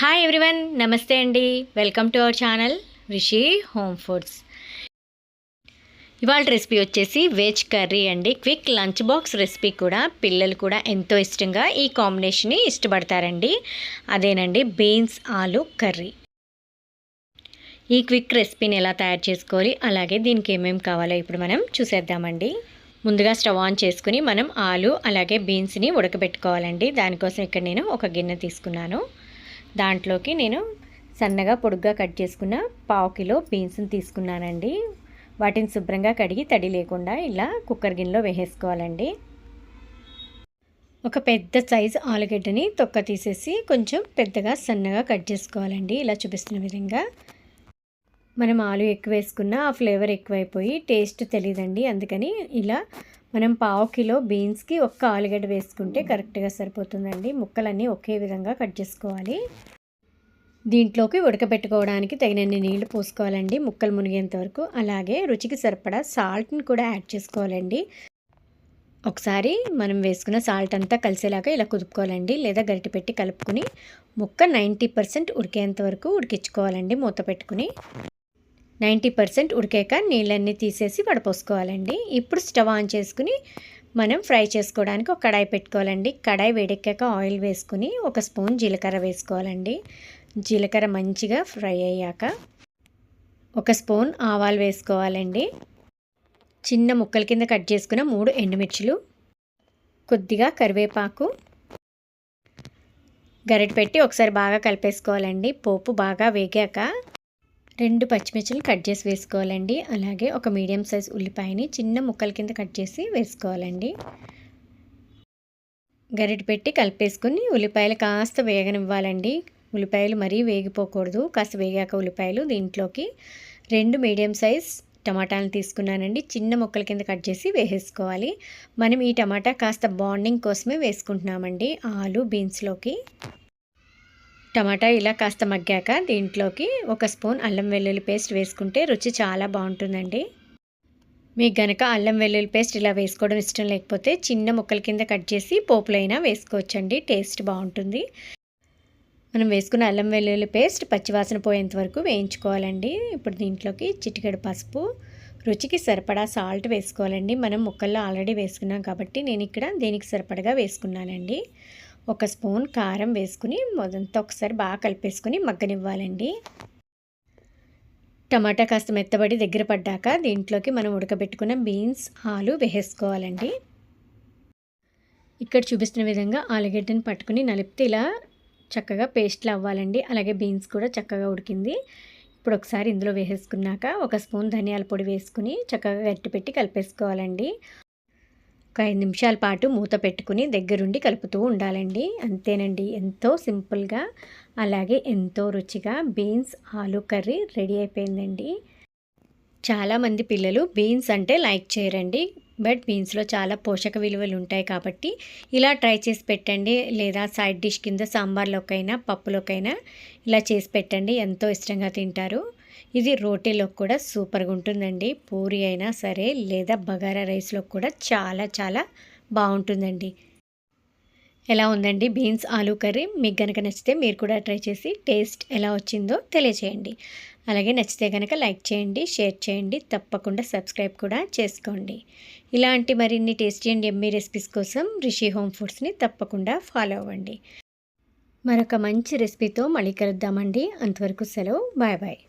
Hi everyone నమస్తే అండి. Welcome to our channel Rishi home foods ఇవాళ రెసిపీ వచ్చేసి వెజ్ కర్రీ అండి. క్విక్ లంచ్ బాక్స్ రెసిపీ కూడా పిల్లలు కూడా ఎంతో ఇష్టంగా ఈ కాంబినేషన్ని ఇష్టపడతారండి. అదేనండి బీన్స్ ఆలు కర్రీ ఈ క్విక్ రెసిపీని ఎలా తయారు చేసుకోవాలి అలాగే దీనికి ఏమేమి కావాలో ఇప్పుడు మనం చూసేద్దామండి. ముందుగా స్టవ్ ఆన్ చేసుకుని మనం ఆలు అలాగే బీన్స్ని ఉడకబెట్టుకోవాలండి. దానికోసం ఇక్కడ నేను ఒక గిన్నె తీసుకున్నాను. దాంట్లోకి నేను సన్నగా పొడుగ్గా కట్ చేసుకున్న పావు కిలో బీన్స్ని తీసుకున్నానండి. వాటిని శుభ్రంగా కడిగి తడి లేకుండా ఇలా కుక్కర్ గిన్నెలో వేసేసుకోవాలండి. ఒక పెద్ద సైజు ఆలుగడ్డని తొక్క తీసేసి కొంచెం పెద్దగా సన్నగా కట్ చేసుకోవాలండి. ఇలా చూపిస్తున్న విధంగా. మనం ఆలు ఎక్కువ వేసుకున్న ఆ ఫ్లేవర్ ఎక్కువైపోయి టేస్ట్ తెలియదండి అందుకని ఇలా మనం పావు కిలో బీన్స్కి ఒక్క ఆలుగడ్డ వేసుకుంటే కరెక్ట్గా సరిపోతుందండి. ముక్కలన్నీ ఒకే విధంగా కట్ చేసుకోవాలి. దీంట్లోకి ఉడకబెట్టుకోవడానికి తగినన్ని నీళ్ళు పోసుకోవాలండి. ముక్కలు మునిగేంత వరకు. అలాగే రుచికి సరిపడా సాల్ట్ని కూడా యాడ్ చేసుకోవాలండి. ఒకసారి మనం వేసుకున్న సాల్ట్ అంతా కలిసేలాగా ఇలా కుదుపుకోవాలండి. లేదా గరిటె పెట్టి కలుపుకుని ముక్క నైంటీ పర్సెంట్ ఉడికేంత వరకు ఉడికించుకోవాలండి మూత పెట్టుకుని. నైంటీ పర్సెంట్ ఉడికాక నీళ్ళన్నీ తీసేసి వడపోసుకోవాలండి. ఇప్పుడు స్టవ్ ఆన్ చేసుకుని మనం ఫ్రై చేసుకోవడానికి ఒక కడాయి పెట్టుకోవాలండి. కడాయి వేడెక్కాక ఆయిల్ వేసుకుని ఒక స్పూన్ జీలకర్ర వేసుకోవాలండి. జీలకర్ర మంచిగా ఫ్రై అయ్యాక ఒక స్పూన్ ఆవాలు వేసుకోవాలండి. చిన్న ముక్కల కింద కట్ చేసుకున్న మూడు ఎండుమిర్చులు కొద్దిగా కరివేపాకు గరిటె పెట్టి ఒకసారి బాగా కలిపేసుకోవాలండి. పోపు బాగా వేగాక రెండు పచ్చిమిర్చిలు కట్ చేసి వేసుకోవాలండి. అలాగే ఒక మీడియం సైజ్ ఉల్లిపాయని చిన్న ముక్కల కింద కట్ చేసి వేసుకోవాలండి. గరిటె పెట్టి కలిపేసుకుని ఉల్లిపాయలు కాస్త వేగనివ్వాలండి. ఉల్లిపాయలు మరీ వేగిపోకూడదు. కాస్త వేగాక ఉల్లిపాయలు దీంట్లోకి రెండు మీడియం సైజ్ టమాటాలను తీసుకున్నానండి. చిన్న ముక్కల కింద కట్ చేసి వేసేసుకోవాలి. మనం ఈ టమాటా కాస్త బాండింగ్ కోసమే వేసుకుంటున్నామండి. ఆలు బీన్స్లోకి. టమాటా ఇలా కాస్త మగ్గాక దీంట్లోకి ఒక స్పూన్ అల్లం వెల్లుల్లి పేస్ట్ వేసుకుంటే రుచి చాలా బాగుంటుందండి. మీకు గనక అల్లం వెల్లుల్లి పేస్ట్ ఇలా వేసుకోవడం ఇష్టం లేకపోతే చిన్న ముక్కల కింద కట్ చేసి పోపులైనా వేసుకోవచ్చండి టేస్ట్ బాగుంటుంది. మనం వేసుకున్న అల్లం వెల్లుల్లి పేస్ట్ పచ్చివాసన పోయేంత వరకు వేయించుకోవాలండి. ఇప్పుడు దీంట్లోకి చిటికెడు పసుపు రుచికి సరిపడా సాల్ట్ వేసుకోవాలండి. మనం ముక్కల్లో ఆల్రెడీ వేసుకున్నాం కాబట్టి నేను ఇక్కడ దీనికి సరిపడగా వేసుకున్నానండి. ఒక స్పూన్ కారం వేసుకుని మొదంతా ఒకసారి బాగా కలిపేసుకుని మగ్గనివ్వాలండి. టమాటా కాస్త మెత్తబడి దగ్గర పడ్డాక దీంట్లోకి మనం ఉడకబెట్టుకున్న బీన్స్ ఆలు వేసేసుకోవాలండి. ఇక్కడ చూపిస్తున్న విధంగా ఆలుగడ్డని పట్టుకుని నలిపితే ఇలా చక్కగా పేస్ట్లు అవ్వాలండి. అలాగే బీన్స్ కూడా చక్కగా ఉడికింది. ఇప్పుడు ఒకసారి ఇందులో వేసేసుకున్నాక ఒక స్పూన్ ధనియాల పొడి వేసుకుని చక్కగా గట్టి పెట్టి కలిపేసుకోవాలండి. ఒక ఐదు నిమిషాల పాటు మూత పెట్టుకుని దగ్గరుండి కలుపుతూ ఉండాలండి. అంతేనండి ఎంతో సింపుల్గా అలాగే ఎంతో రుచిగా బీన్స్ ఆలు కర్రీ రెడీ అయిపోయిందండి. చాలామంది పిల్లలు బీన్స్ అంటే లైక్ చేయరండి బట్ బీన్స్లో చాలా పోషక విలువలు ఉంటాయి కాబట్టి ఇలా ట్రై చేసి పెట్టండి. లేదా సైడ్ డిష్ కింద సాంబార్లోకైనా పప్పులోకైనా ఇలా చేసి పెట్టండి ఎంతో ఇష్టంగా తింటారు. ఇది రోటీలో కూడా సూపర్గా ఉంటుందండి. పూరి అయినా సరే లేదా బగారా రైస్లో కూడా చాలా చాలా బాగుంటుందండి. ఎలా ఉందండి? బీన్స్ ఆలూ కర్రీ మీకు కనుక నచ్చితే మీరు కూడా ట్రై చేసి టేస్ట్ ఎలా వచ్చిందో తెలియచేయండి. అలాగే నచ్చితే కనుక లైక్ చేయండి షేర్ చేయండి తప్పకుండా సబ్స్క్రైబ్ కూడా చేసుకోండి. ఇలాంటి మరిన్ని టేస్టీ అండ్ ఎమ్మీ రెసిపీస్ కోసం రిషి హోమ్ ఫుడ్స్ని తప్పకుండా ఫాలో అవ్వండి. మరొక మంచి రెసిపీతో మళ్ళీ కలుద్దామండి. అంతవరకు సెలవు. Bye bye.